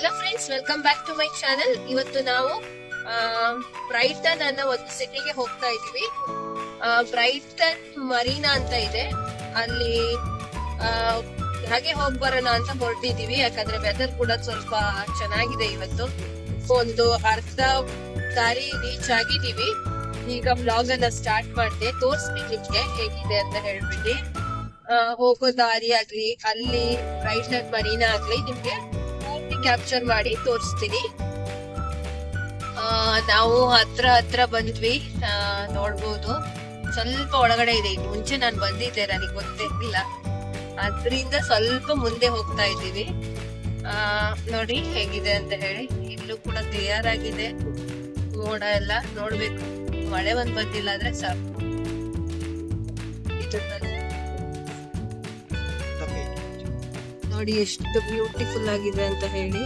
Hello friends welcome back to my channel ಇವತ್ತು ನಾವು brighten ಅನ್ನೋ ಒಂದು ಸಿಟಿಗೆ ಹೋಗ್ತಾ ಇದೀವಿ ಬ್ರೈಟನ್ ಮರೀನಾ ಅಂತ ಇದೆ. ಅಲ್ಲಿ ಹಾಗೆ ಹೋಗಿ ಬರೋಣ ಅಂತ ಹೊರಟಿದೀವಿ ಯಾಕಂದ್ರೆ ವೆದರ್ ಕೂಡ ಸ್ವಲ್ಪ ಚೆನ್ನಾಗಿದೆ ಇವತ್ತು. ಒಂದು ಅರ್ಧ ದಾರಿ ರೀಚ್ ಆಗಿದೀವಿ ಈಗ ಬ್ಲಾಗ್ ಅನ್ನ ಸ್ಟಾರ್ಟ್ ಮಾಡಿದೆ. ನಿಮ್ಗೆ ಹೇಗಿದೆ ಅಂತ ಹೇಳ್ಬಿಟ್ಟು. ಹೋಗೋ ದಾರಿ ಆಗ್ಲಿ, ಅಲ್ಲಿ ಬ್ರೈಟನ್ ಮರೀನಾ ಆಗ್ಲಿ ನಿಮ್ಗೆ ಕ್ಯಾಪ್ಚರ್ ಮಾಡಿ ತೋರಿಸ್ತೀನಿ. ನಾವು ಹತ್ರ ಹತ್ರ ಬಂದ್ವಿ. ನೋಡ್ಬೋದು. ಸ್ವಲ್ಪ ಒಳಗಡೆ ಇದೆ. ಇನ್ನು ಮುಂಚೆ ನಾನು ಬಂದಿದ್ದೆ, ನನಗೆ ಗೊತ್ತಿರ್ಲಿಲ್ಲ. ಅದರಿಂದ ಸ್ವಲ್ಪ ಮುಂದೆ ಹೋಗ್ತಾ ಇದ್ದೀವಿ. ನೋಡಿ ಹೇಗಿದೆ ಅಂತ ಹೇಳಿ. ಇಲ್ಲೂ ಕೂಡ ಕ್ಲಿಯರ್ ಆಗಿದೆ. ಮೋಡ ಎಲ್ಲ ನೋಡ್ಬೇಕು. ಮಳೆ ಒಂದ್ ಬಂದಿಲ್ಲ ಅಂದ್ರೆ ಸಾಕು. ಇದು ನೋಡಿ ಎಷ್ಟು ಬ್ಯೂಟಿಫುಲ್ ಆಗಿದೆ ಅಂತ ಹೇಳಿ.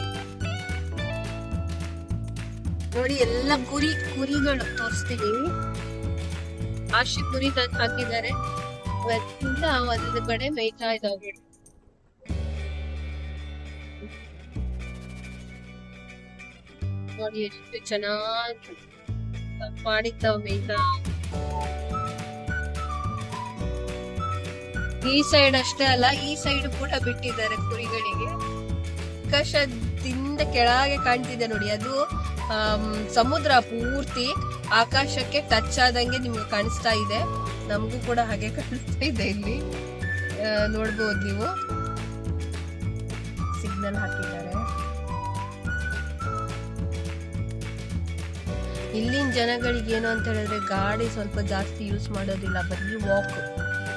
ನೋಡಿ ಎಲ್ಲ ಕುರಿ, ಕುರಿಗಳು ತೋರಿಸ್ತೀನಿ. ಆಶಿ ಕುರಿ ಹಾಕಿದ್ದಾರೆ. ಒಂದು ಕಡೆ ಮೇಯ್ತಾ ಇದಾವೆ ನೋಡಿ ಎಷ್ಟು ಚೆನ್ನಾಗಿ ಮಾಡಿದ್ದಾವ ಮೇಯ್ತಾ. ಈ ಸೈಡ್ ಅಷ್ಟೇ ಅಲ್ಲ, ಈ ಸೈಡ್ ಕೂಡ ಬಿಟ್ಟಿದ್ದಾರೆ ಕುರಿಗಳಿಗೆ. ಆಕಾಶದಿಂದ ಕೆಳಗೆ ಕಾಣ್ತಿದೆ ನೋಡಿ, ಅದು ಸಮುದ್ರ ಪೂರ್ತಿ ಆಕಾಶಕ್ಕೆ ಟಚ್ ಆದಂಗೆ ನಿಮ್ಗೆ ಕಾಣಿಸ್ತಾ ಇದೆ. ನಮಗೂ ಕೂಡ ಹಾಗೆ ಕಾಣಿಸ್ತಾ ಇದೆ ಇಲ್ಲಿ. ನೋಡ್ಬೋದು ನೀವು. ಸಿಗ್ನಲ್ ಹಾಕಿದ್ದಾರೆ. ಇಲ್ಲಿನ ಜನಗಳಿಗೆ ಏನು ಅಂತ ಹೇಳಿದ್ರೆ ಗಾಡಿ ಸ್ವಲ್ಪ ಜಾಸ್ತಿ ಯೂಸ್ ಮಾಡೋದಿಲ್ಲ, ಬರೀ ವಾಕ್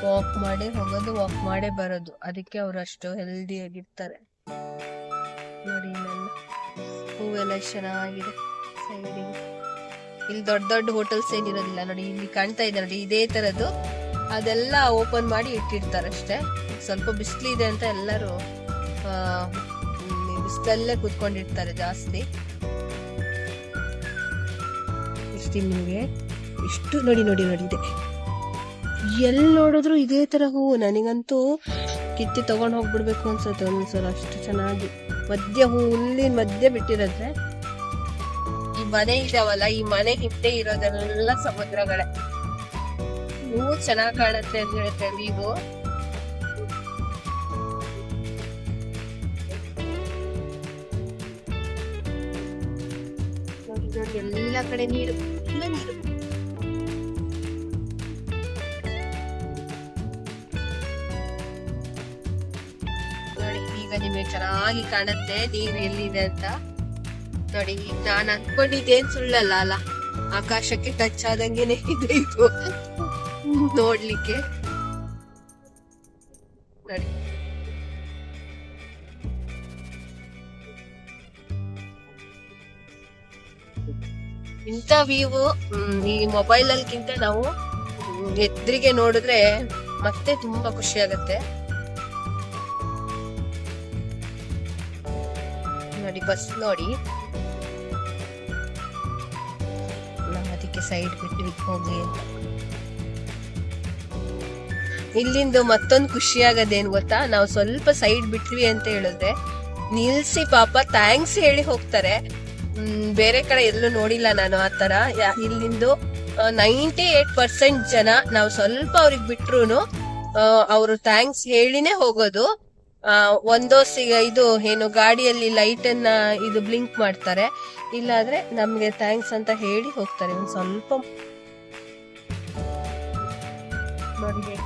ವಾಕ್ ಮಾಡಿ ಹೋಗೋದು ವಾಕ್ ಮಾಡೇ ಬರೋದು. ಅದಕ್ಕೆ ಅವ್ರು ಅಷ್ಟು ಹೆಲ್ದಿ ಆಗಿರ್ತಾರೆ. ನೋಡಿ ಹೂವೆಲ್ಲ ಎಷ್ಟು ಚೆನ್ನಾಗಿದೆ. ಸೈಡಿಗೆ. ಇಲ್ಲಿ ದೊಡ್ಡ ದೊಡ್ಡ ಹೋಟೆಲ್ಸ್ ಏನಿರೋದಿಲ್ಲ ನೋಡಿ, ಇಲ್ಲಿ ಕಾಣ್ತಾ ಇದೆ ನೋಡಿ, ಇದೇ ತರದ್ದು. ಅದೆಲ್ಲ ಓಪನ್ ಮಾಡಿ ಇಟ್ಟಿರ್ತಾರೆ ಅಷ್ಟೇ. ಸ್ವಲ್ಪ ಬಿಸಿಲಿದೆ ಅಂತ ಎಲ್ಲರೂ ಬಿಸಿಲಲ್ಲೇ ಕೂತ್ಕೊಂಡಿರ್ತಾರೆ ಜಾಸ್ತಿ. ಇಷ್ಟು ನಿಮಗೆ ಇಷ್ಟು ನೋಡಿ ನೋಡಿ ನೋಡಿ ಇದೆ. ಎಲ್ಲಿ ನೋಡಿದ್ರು ಇದೇ ತರ ಹೂವು. ನನಗಂತೂ ಕಿತ್ತಿ ತಗೊಂಡ್ ಹೋಗ್ಬಿಡ್ಬೇಕು ಅನ್ಸುತ್ತೆ ಒಂದ್ಸಲ. ಅಷ್ಟು ಚೆನ್ನಾಗಿ ಮಧ್ಯ ಹೂವು ಹುಲ್ಲಿನ ಮಧ್ಯೆ ಬಿಟ್ಟಿರತ್ತೆ ಈ ಮನೆ ಇದಾವಲ್ಲ, ಈ ಮನೆ ಹಿಂದೆ ಇರೋದೆಲ್ಲ ಸಮುದ್ರಗಳೇ. ಹೂವು ಚೆನ್ನಾಗಿ ಕಾಣುತ್ತೆ ಅಂತ ಹೇಳುತ್ತೆ ನೀವು? ಎಲ್ಲ ಕಡೆ ನೀರು. ಎಲ್ಲ ನೀರು. ಚೆನ್ನಾಗಿ ಕಾಣುತ್ತೆ. ನೀರು ಎಲ್ಲಿದೆ ಅಂತ ನೋಡಿ, ನಾನು ಅನ್ಕೊಂಡಿದ್ದೇನ್ ಸುಳ್ಳಲ್ಲ ಅಲ್ಲ. ಆಕಾಶಕ್ಕೆ ಟಚ್ ಆದಂಗೆನೆ ಇದೆ ಇದು. ನೋಡ್ಲಿಕ್ಕೆ. ನೋಡಿ. ಇಂಥ ವ್ಯೂ ಈ ಮೊಬೈಲ್ ಅಲ್ಲಿಗಿಂತ ನಾವು ಎದ್ರಿಗೆ ಎದುರಿಗೆ ನೋಡಿದ್ರೆ ಮತ್ತೆ ತುಂಬಾ ಖುಷಿ ಆಗತ್ತೆ. ಬಸ್ ನೋಡಿ. ನಾವು ಅದಕ್ಕೆ ಸೈಡ್ ಬಿಟ್ಟು ಹೋಗ್ಲಿ ಅಂತ ಇಲ್ಲಿಂದ ಮತ್ತೊಂದು ಖುಷಿ ಆಗೋದೇನ್ ಗೊತ್ತಾ? ನಾವು ಸ್ವಲ್ಪ ಸೈಡ್ ಬಿಟ್ವಿ ಅಂತ ಹೇಳಿದ್ರೆ ನಿಲ್ಸಿ ಪಾಪ ಥ್ಯಾಂಕ್ಸ್ ಹೇಳಿ ಹೋಗ್ತಾರೆ. ಬೇರೆ ಕಡೆ ಎಲ್ಲೂ ನೋಡಿಲ್ಲ ನಾನು ಆತರ ತರ ಇಲ್ಲಿಂದು ನೈಂಟಿ ಏಟ್ ಪರ್ಸೆಂಟ್ ಜನ ನಾವು ಸ್ವಲ್ಪ ಅವ್ರಿಗೆ ಬಿಟ್ರು ಅವರು ಥ್ಯಾಂಕ್ಸ್ ಹೇಳಿನೇ ಹೋಗೋದು. ಆ, ಒಂದೋ ಸಿ ಇದು ಏನು ಗಾಡಿಯಲ್ಲಿ ಲೈಟ್ ಅನ್ನ ಇದು ಬ್ಲಿಂಕ್ ಮಾಡ್ತಾರೆ. ಇಲ್ಲಾಂದ್ರೆ ನಮಗೆ ಥ್ಯಾಂಕ್ಸ್ ಅಂತ ಹೇಳಿ ಹೋಗ್ತಾರೆ. ಒಂದ್ ಸ್ವಲ್ಪ ನೋಡಿ ಇಲ್ಲೇ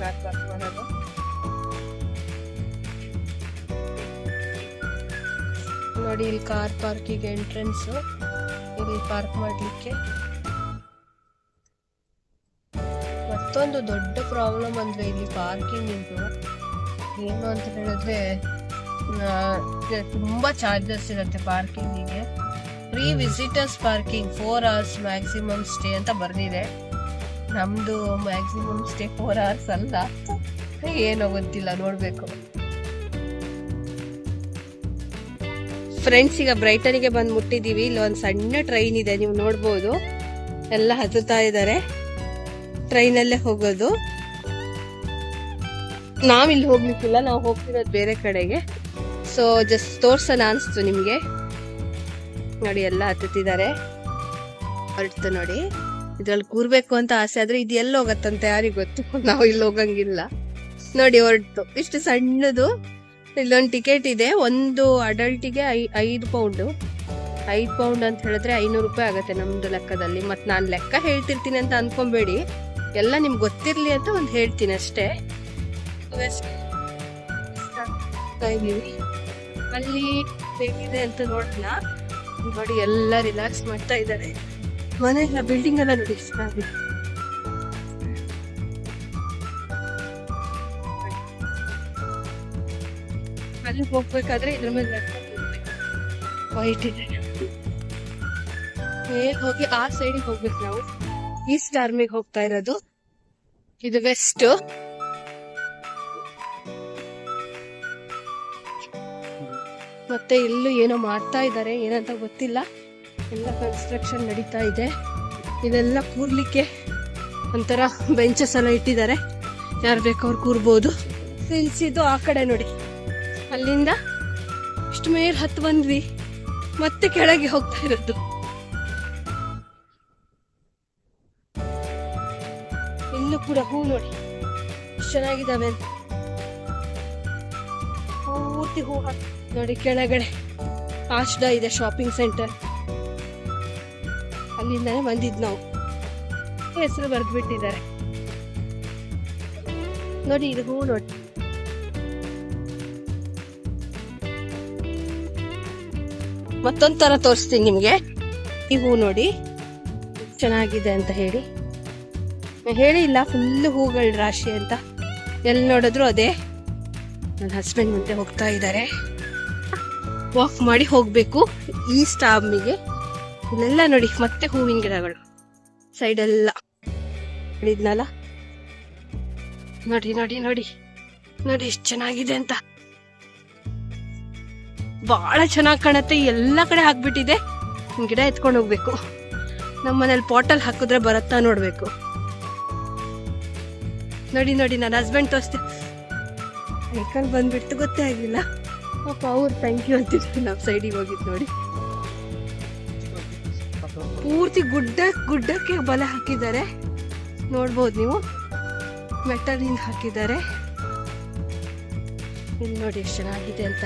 ಕಾರ್ ಪಾರ್ಕ್ ನೋಡಿ ಇಲ್ಲಿ ಕಾರ್ ಪಾರ್ಕಿಗೆ ಎಂಟ್ರೆನ್ಸ್ ಇಲ್ಲಿ ಪಾರ್ಕ್ ಮಾಡ್ಲಿಕ್ಕೆ. ಮತ್ತೊಂದು ದೊಡ್ಡ ಪ್ರಾಬ್ಲಮ್ ಅಂದ್ರೆ ಇಲ್ಲಿ ಪಾರ್ಕಿಂಗ್ ಇದು ಏನು ಅಂತ ಹೇಳಿದ್ರೆ ತುಂಬ ಚಾರ್ಜಸ್ ಇರುತ್ತೆ ಪಾರ್ಕಿಂಗಿಗೆ free visitors parking four hours maximum stay ಅಂತ ಬರ್ದಿದೆ. ನಮ್ದು ಮ್ಯಾಕ್ಸಿಮಮ್ ಸ್ಟೇ ಫೋರ್ ಅವರ್ಸ್ ಅಲ್ಲ. ಏನೋ ಗೊತ್ತಿಲ್ಲ, ನೋಡಬೇಕು. ಫ್ರೆಂಡ್ಸ್ ಈಗ ಬ್ರೈಟನಿಗೆ ಬಂದು ಮುಟ್ಟಿದೀವಿ ಇಲ್ಲಿ ಒಂದು ಸಣ್ಣ ಟ್ರೈನ್ ಇದೆ, ನೀವು ನೋಡ್ಬೋದು. ಎಲ್ಲ ಹತ್ತುತ್ತಾ ಇದ್ದಾರೆ. ಟ್ರೈನಲ್ಲೇ ಹೋಗೋದು. ನಾವಿಲ್ಲಿ ಹೋಗ್ಲಿಕ್ಕಿಲ್ಲ, ನಾವು ಹೋಗ್ತಿರೋದು ಬೇರೆ ಕಡೆಗೆ. ಸೊ ಜಸ್ಟ್ ತೋರ್ಸೋಣ ಅನಿಸ್ತು ನಿಮಗೆ. ನೋಡಿ, ಎಲ್ಲ ಹತ್ತುತ್ತಿದ್ದಾರೆ. ಹೊರಡ್ತು ನೋಡಿ. ಇದ್ರಲ್ಲಿ ಕೂರ್ಬೇಕು ಅಂತ ಆಸೆ ಆದ್ರೆ ಇದು ಎಲ್ಲಿ ಹೋಗತ್ತಂತೆ ಯಾರಿಗೂ ಗೊತ್ತು. ನಾವು ಇಲ್ಲಿ ಹೋಗಂಗಿಲ್ಲ. ನೋಡಿ ಹೊರಡ್ತು ಇಷ್ಟು ಸಣ್ಣದು. ಇಲ್ಲೊಂದು ಟಿಕೆಟ್ ಇದೆ. ಒಂದು ಅಡಲ್ಟಿಗೆ ಐ, ಐದು ಪೌಂಡು ಐದು ಪೌಂಡ್ ಅಂತ ಹೇಳಿದ್ರೆ ಐನೂರು ರೂಪಾಯಿ ಆಗುತ್ತೆ ನಮ್ದು ಲೆಕ್ಕದಲ್ಲಿ. ಮತ್ತು ನಾನು ಲೆಕ್ಕ ಹೇಳ್ತಿರ್ತೀನಿ ಅಂತ ಅನ್ಕೊಂಬೇಡಿ. ಎಲ್ಲ ನಿಮ್ಗೆ ಗೊತ್ತಿರಲಿ ಅಂತ ಒಂದು ಹೇಳ್ತೀನಿ ಅಷ್ಟೇ. ಇದ್ದೀವಿ. ಅಲ್ಲಿ ಹೇಗಿದೆ ಅಂತ ನೋಡೋಣ. ನೋಡಿ, ಎಲ್ಲ ರಿಲ್ಯಾಕ್ಸ್ ಮಾಡ್ತಾ ಇದ್ದಾರೆ. ಮನೆ ಎಲ್ಲ ಬಿಲ್ಡಿಂಗ್ ಎಲ್ಲ ನೋಡಿ ಚೆನ್ನಾಗಿ ಅಲ್ಲಿ ಹೋಗ್ಬೇಕಾದ್ರೆ ಇದ್ರ ಮೇಲೆ ವೈಟ್ ಇದೆ ಹೇ ಹೋಗಿ ಆ ಸೈಡಿಗೆ ಹೋಗ್ಬೇಕು ನಾವು. ಈಸ್ಟ್ ಆರ್ಮಿಗೆ ಹೋಗ್ತಾ ಇರೋದು. ಇದು ವೆಸ್ಟ್. ಮತ್ತೆ ಇಲ್ಲೂ ಏನೋ ಮಾಡ್ತಾ ಇದ್ದಾರೆ ಏನಂತ ಗೊತ್ತಿಲ್ಲ. ಎಲ್ಲ ಕನ್ಸ್ಟ್ರಕ್ಷನ್ ನಡೀತಾ ಇದೆ. ಇದೆಲ್ಲ ಕೂರ್ಲಿಕ್ಕೆ ಒಂಥರ ಬೆಂಚಸ್ ಎಲ್ಲ ಇಟ್ಟಿದ್ದಾರೆ. ಯಾರು ಬೇಕವ್ರು ಕೂರ್ಬೋದು. ನಿಲ್ಸಿದ್ದು ಆ ಕಡೆ ನೋಡಿ. ಅಲ್ಲಿಂದ ಇಷ್ಟು ಮೇಲ್ ಹತ್ತು ಬಂದ್ವಿ. ಮತ್ತೆ ಕೆಳಗೆ ಹೋಗ್ತಾ ಇರೋದು. ಇಲ್ಲೂ ಕೂಡ ಹೂ ನೋಡಿ. ಎಷ್ಟು ಚೆನ್ನಾಗಿದ್ದಾವೆ ಅಂತ. ಪೂರ್ತಿ ಹೂ ನೋಡಿ ಕೆಳಗಡೆ. ಆಶ್ಡ ಇದೆ ಶಾಪಿಂಗ್ ಸೆಂಟರ್ ಅಲ್ಲಿಂದಾನೆ ಬಂದಿದ್ ನಾವು. ಹೆಸರು ಬರೆದ್ಬಿಟ್ಟಿದ್ದಾರೆ. ನೋಡಿ ಇದು ಹೂ ನೋಡಿ. ಮತ್ತೊಂದ್ ತರ ತೋರಿಸ್ತೀನಿ ನಿಮ್ಗೆ. ಈ ಹೂ ನೋಡಿ. ಚೆನ್ನಾಗಿದೆ ಅಂತ ಹೇಳಿ. ಹೇಳಿಲ್ಲ ಫುಲ್ಲು ಹೂಗಳ ರಾಶಿ ಅಂತ. ಎಲ್ಲಿ ನೋಡಿದ್ರು ಅದೇ. ನನ್ನ ಹಸ್ಬೆಂಡ್ ಮುಂದೆ ಹೋಗ್ತಾ ಇದ್ದಾರೆ ವಾಕ್ ಮಾಡಿ ಹೋಗಬೇಕು ಈ ಸ್ಟಾಮಿಗೆ ಇಲ್ಲೆಲ್ಲ ನೋಡಿ, ಮತ್ತೆ ಹೂವಿನ ಗಿಡಗಳು. ಸೈಡೆಲ್ಲ ಹೇಳಿದ್ನಲ್ಲ ನೋಡಿ ನೋಡಿ ನೋಡಿ. ನೋಡಿ, ಎಷ್ಟು ಚೆನ್ನಾಗಿದೆ ಅಂತ. ಬಹಳ ಚೆನ್ನಾಗಿ ಕಾಣತ್ತೆ, ಎಲ್ಲ ಕಡೆ ಹಾಕ್ಬಿಟ್ಟಿದೆ. ಗಿಡ ಎತ್ಕೊಂಡು ಹೋಗ್ಬೇಕು. ನಮ್ಮ ಮನೇಲಿ ಪಾಟಲ್ ಹಾಕಿದ್ರೆ ಬರತ್ತಾ ನೋಡ್ಬೇಕು. ನೋಡಿ ನೋಡಿ, ನನ್ನ ಹಸ್ಬೆಂಡ್ ತೋರಿಸ್ತೆ ಸೈಕಲ್ ಬಂದ್ಬಿಟ್ಟು ಗೊತ್ತೇ ಆಗಿಲ್ಲ. ಪಾಪ ಅವ್ರು ಥ್ಯಾಂಕ್ ಯು ಅಂತಿದ್ರು. ನಮ್ಮ ಸೈಡಿಗೆ ಹೋಗಿದ್ದು ನೋಡಿ. ಪೂರ್ತಿ ಗುಡ್ಡ, ಗುಡ್ಡಕ್ಕೆ ಬಲೆ ಹಾಕಿದ್ದಾರೆ. ನೋಡ್ಬೋದು ನೀವು. ಮೆಟಲಿಂದ ಹಾಕಿದ್ದಾರೆ. ಇಲ್ಲಿ ನೋಡಿ ಎಷ್ಟು ಚೆನ್ನಾಗಿದೆ ಅಂತ.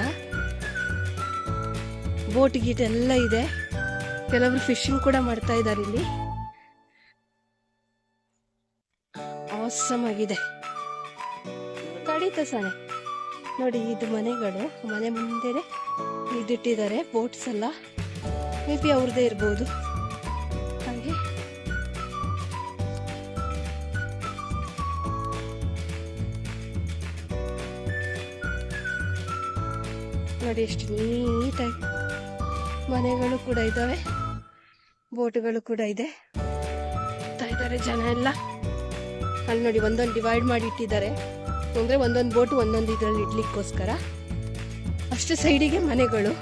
ಬೋಟ್ ಗೀಟ್ ಎಲ್ಲ ಇದೆ. ಕೆಲವರು ಫಿಶಿಂಗ್ ಕೂಡ ಮಾಡ್ತಾ ಇದ್ದಾರೆ ಇಲ್ಲಿ. ಆಸಮ್ ಆಗಿದೆ ಕಡಿತ ಸನೆ. ನೋಡಿ, ಇದು ಮನೆಗಳು. ಮನೆ ಮುಂದೆನೆ ಇದಿಟ್ಟಿದ್ದಾರೆ ಬೋಟ್ಸ್ ಎಲ್ಲ. ಮೇ ಬಿ ಅವ್ರದ್ದೇ ಇರ್ಬೋದು. ಹಾಗೆ. ನೋಡಿ, ಎಷ್ಟು ನೀಟಾಗಿ ಮನೆಗಳು ಕೂಡ ಇದ್ದಾವೆ. ಬೋಟ್ಗಳು ಕೂಡ ಇದೆ. ಜನ ಎಲ್ಲ. ಅಲ್ಲಿ ನೋಡಿ ಒಂದೊಂದು ಡಿವೈಡ್ ಮಾಡಿ ಇಟ್ಟಿದ್ದಾರೆ. ಅಂದರೆ ಒಂದೊಂದು ಬೋಟು ಒಂದೊಂದು ಇದರಲ್ಲಿ ಇಡ್ಲಿಕ್ಕೋಸ್ಕರ. ಅಷ್ಟು ಸೈಡಿಗೆ ಮನೆಗಳು.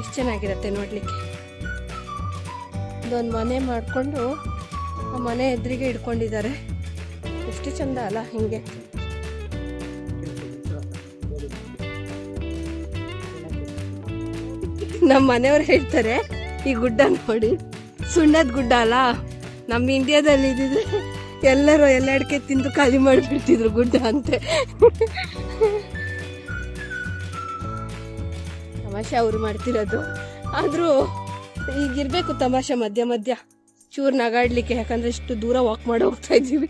ಎಷ್ಟು ಚೆನ್ನಾಗಿರುತ್ತೆ ನೋಡಲಿಕ್ಕೆ. ಇದೊಂದು ಮನೆ ಮಾಡಿಕೊಂಡು ಆ ಮನೆ ಎದುರಿಗೆ ಇಟ್ಕೊಂಡಿದ್ದಾರೆ ಎಷ್ಟು ಚಂದ ಅಲ್ಲ ಹಿಂಗೆ. ನಮ್ಮ ಮನೆಯವ್ರು ಹೇಳ್ತಾರೆ, ಈ ಗುಡ್ಡ ನೋಡಿ. ಸುಣ್ಣದ ಗುಡ್ಡ ಅಲ್ಲ. ನಮ್ಮ ಇಂಡಿಯಾದಲ್ಲಿ ಇದ್ದಿದ್ರೆ ಎಲ್ಲರೂ ಎಲ್ಲ ಅಡಿಕೆ ತಿಂದು ಖಾಲಿ ಮಾಡಿಬಿಡ್ತಿದ್ರು ಗುಡ್ಡ ಅಂತೆ. ತಮಾಷೆ ಅವ್ರು ಮಾಡ್ತಿರೋದು. ಆದರೂ ಈಗಿರಬೇಕು ತಮಾಷೆ ಮಧ್ಯ ಮಧ್ಯ. ಚೂರು ನಗಾಡ್ಲಿಕ್ಕೆ ಯಾಕಂದ್ರೆ ಇಷ್ಟು ದೂರ ವಾಕ್ ಮಾಡಿ ಹೋಗ್ತಾ ಇದ್ದೀವಿ.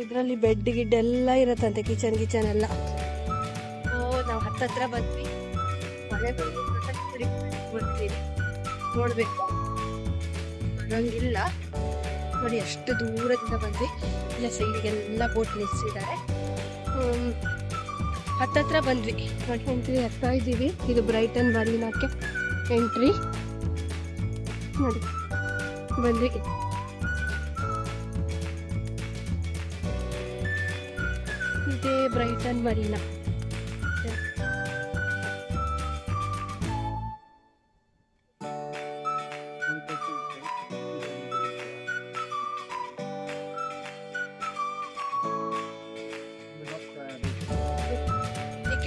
ಇದರಲ್ಲಿ ಬೆಡ್ ಗಿಡ್ ಎಲ್ಲ ಇರತ್ತಂತೆ ಕಿಚನ್ ಕಿಚನ್ ಎಲ್ಲ. ಓ ನಾವು ಹತ್ತತ್ರ ಬಂದ್ವಿ. ನೋಡ್ಬೇಕು. ಬರಂಗಿಲ್ಲ ನೋಡಿ ಎಷ್ಟು ದೂರದಿಂದ ಬಂದ್ವಿ. ಇಲ್ಲ ಸೈಡಿಗೆಲ್ಲ ಬೋಟ್ ನಿಲ್ಸಿದ್ದಾರೆ. ಹತ್ತತ್ರ ಬಂದ್ವಿ. ನೋಡಿ ಎಂಟ್ರಿ ಹತ್ತಾ ಇದ್ದೀವಿ. ಇದು ಬ್ರೈಟನ್ ಮರೀನಾಕ್ಕೆ ಎಂಟ್ರಿ ನೋಡಿ, ಬಂದ್ವಿ. ಇದೇ ಬ್ರೈಟನ್ ಮರೀನಾ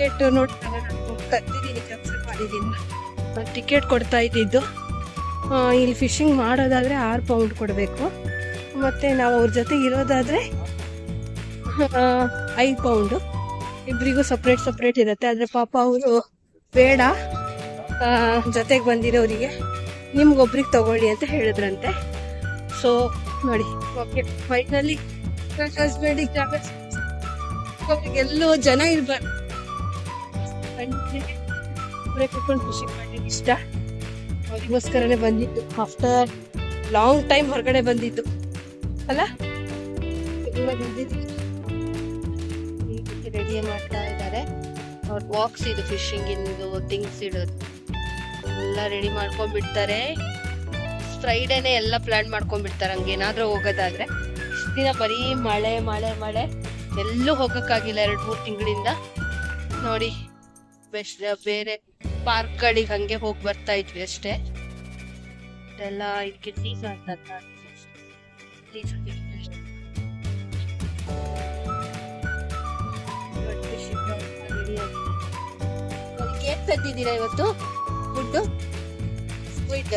ಟಿಕೆಟ್ ನೋಡ್ತಾರೆ. ಮಾಡಿದ್ದೀನಿ ಟಿಕೆಟ್ ಕೊಡ್ತಾ ಇದ್ದಿದ್ದು. ಇಲ್ಲಿ ಫಿಶಿಂಗ್ ಮಾಡೋದಾದ್ರೆ ಆರು ಪೌಂಡ್ ಕೊಡಬೇಕು. ಮತ್ತು ನಾವು ಅವ್ರ ಜೊತೆ ಇರೋದಾದರೆ ಐದು ಪೌಂಡು ಇಬ್ಬರಿಗೂ ಸಪ್ರೇಟ್ ಸಪ್ರೇಟ್ ಇರುತ್ತೆ. ಆದರೆ ಪಾಪ ಅವರು ಬೇಡ. ಜೊತೆಗೆ ಬಂದಿರೋರಿಗೆ ನಿಮ್ಗೊಬ್ರಿಗೆ ತಗೊಳ್ಳಿ ಅಂತ ಹೇಳಿದ್ರಂತೆ. ಸೊ ನೋಡಿ ಓಕೆ ಫೈನಲಿ ಹಸ್ಬೆಂಡಿಗೆ ಜಾಗ. ಎಲ್ಲೋ ಜನ ಇರ್ಬಾರ್ದು. ಒಬ್ಬರೇ ಕುತ್ಕೊಂಡು ಖುಷಿ ಮಾಡ್ಲಿಕ್ಕೆ ಇಷ್ಟ. ಅವರಿಗೋಸ್ಕರನೇ ಬಂದಿದ್ದು. ಆಫ್ಟರ್ ಲಾಂಗ್ ಟೈಮ್ ಹೊರಗಡೆ ಬಂದಿದ್ದು. ಅಲ್ಲ? ರೆಡಿ ಮಾಡ್ತಾ ಇದ್ದಾರೆ. ಅವ್ರ ಬಾಕ್ಸ್ ಇದು ಫಿಶಿಂಗ್ ಇಂದು ಥಿಂಗ್ಸ್ ಇಡೋದು ಎಲ್ಲ ರೆಡಿ ಮಾಡ್ಕೊಂಡ್ಬಿಡ್ತಾರೆ. ಫ್ರೈಡೇನೆ ಎಲ್ಲ ಪ್ಲಾನ್ ಮಾಡ್ಕೊಂಡ್ಬಿಡ್ತಾರೆ. ಹಂಗೇನಾದ್ರೂ ಹೋಗೋದಾದ್ರೆ. ಇಷ್ಟು ದಿನ ಬರೀ ಮಳೆ ಮಳೆ ಮಳೆ. ಎಲ್ಲೂ ಹೋಗೋಕ್ಕಾಗಿಲ್ಲ. ಎರಡು, ಮೂರು ತಿಂಗಳಿಂದ. ನೋಡಿ ಬೆಸ್ಟ್ ಬೇರೆ ಪಾರ್ಕ್ಗಳಿಗೆ ಹಂಗೆ ಹೋಗಿ ಬರ್ತಾ ಇದ್ವಿ ಅಷ್ಟೇ. ಎಲ್ಲ ಇದಕ್ಕೆ ಸೀಸನ್ ಏನ್ ತಂದಿದ್ದೀರಾ ಇವತ್ತು? ಫುಡ್ ಸ್ಕ್ವಿಡ್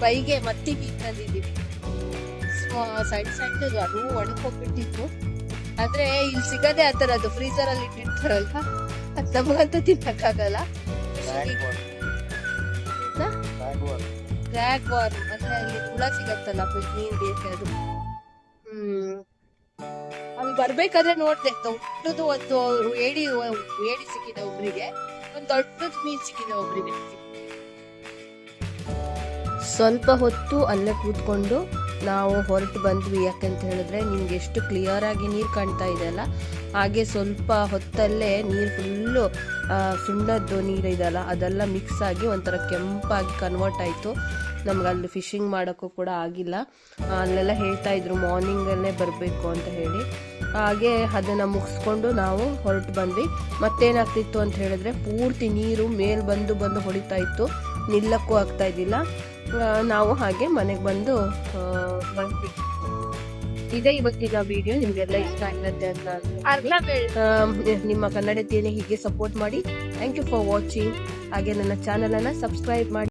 ಬೈಗೆ ಮತ್ತಿ ಮೀನ್ ತಂದಿದ್ದೀವಿ. ಸಣ್ಣ ಸಣ್ಣದು ಅದು ಒಣಕೋಗ್ಬಿಟ್ಟಿತ್ತು ಆದ್ರೆ ಇಲ್ಲಿ ಸಿಗದೆ ಆತರ ಅದು ಫ್ರೀಸರ್ ಅಲ್ಲಿ ಇಟ್ಟಿರ್ತಾರಲ್ವಾ? ಅದ್ ನಮಗಂತೂ ತಿನ್ನಕ್ಕಾಗಲ್ಲ. ಆಗಲ್ಲ ಅಂದ್ರೆ ಅಲ್ಲಿ ಹುಳ ಸಿಗತ್ತಲ್ಲ ಫಿಶ್ ಮೀನ್ ಬೇಕೆ ಅದು. ಹ್ಮ್. ಅಲ್ಲಿ ಬರ್ಬೇಕಾದ್ರೆ ನೋಡ್ದೆ ದೊಡ್ಡದು ಒಂದು ಏಡಿ ಏಡಿ ಸಿಕ್ಕಿದೆ ಒಬ್ರಿಗೆ. ಒಂದ್ ದೊಡ್ಡದು ಮೀನ್ ಸಿಕ್ಕಿದೆ ಒಬ್ರಿಗೆ. ಸ್ವಲ್ಪ ಹೊತ್ತು ಅಲ್ಲೇ ಕೂತ್ಕೊಂಡು ನಾವು ಹೊರಟು ಬಂದ್ವಿ. ಯಾಕಂತ ಹೇಳಿದ್ರೆ ನಿಮ್ಗೆ ಎಷ್ಟು ಕ್ಲಿಯರ್ ಆಗಿ ನೀರು ಕಾಣ್ತಾ ಇದೆ ಅಲ್ಲ? ಹಾಗೆ ಸ್ವಲ್ಪ ಹೊತ್ತಲ್ಲೇ ನೀರು ಫುಲ್ಲು ಸುಣ್ಣದ್ದು ನೀರು ಇದೆಯಲ್ಲ ಅದೆಲ್ಲ ಮಿಕ್ಸ್ ಆಗಿ ಒಂಥರ ಕೆಂಪಾಗಿ ಕನ್ವರ್ಟ್ ಆಯಿತು. ನಮ್ಗೆ ಅಲ್ಲಿ ಫಿಶಿಂಗ್ ಮಾಡೋಕ್ಕೂ ಕೂಡ ಆಗಿಲ್ಲ. ಅಲ್ಲೆಲ್ಲ ಹೇಳ್ತಾ ಇದ್ರು ಮಾರ್ನಿಂಗಲ್ಲೇ ಬರಬೇಕು ಅಂತ ಹೇಳಿ. ಹಾಗೆ ಅದನ್ನು ಮುಗಿಸ್ಕೊಂಡು ನಾವು ಹೊರಟು ಬಂದ್ವಿ. ಮತ್ತೇನಾಗ್ತಿತ್ತು ಅಂತ ಹೇಳಿದ್ರೆ ಪೂರ್ತಿ ನೀರು ಮೇಲೆ ಬಂದು ಬಂದು ಹೊಡಿತಾ ಇತ್ತು. ನಿಲ್ಲಕ್ಕೂ ಆಗ್ತಾ ಇದ್ದಿಲ್ಲ. ನಾವು ಹಾಗೆ ಮನೆಗೆ ಬಂದು ಬಂದ್ವಿ ಇದೇ ಇವತ್ತಿನ ವಿಡಿಯೋ ನಿಮ್ಗೆಲ್ಲ ಇಷ್ಟ ಆಗಿರುತ್ತೆ ಅಂತ. ನಿಮ್ಮ ಕನ್ನಡತಿಯನ್ನು ಹೀಗೆ ಸಪೋರ್ಟ್ ಮಾಡಿ. ಥ್ಯಾಂಕ್ ಯು ಫಾರ್ ವಾಚಿಂಗ್ ಹಾಗೆ ನನ್ನ ಚಾನಲನ್ನು ಸಬ್ಸ್ಕ್ರೈಬ್ ಮಾಡಿ.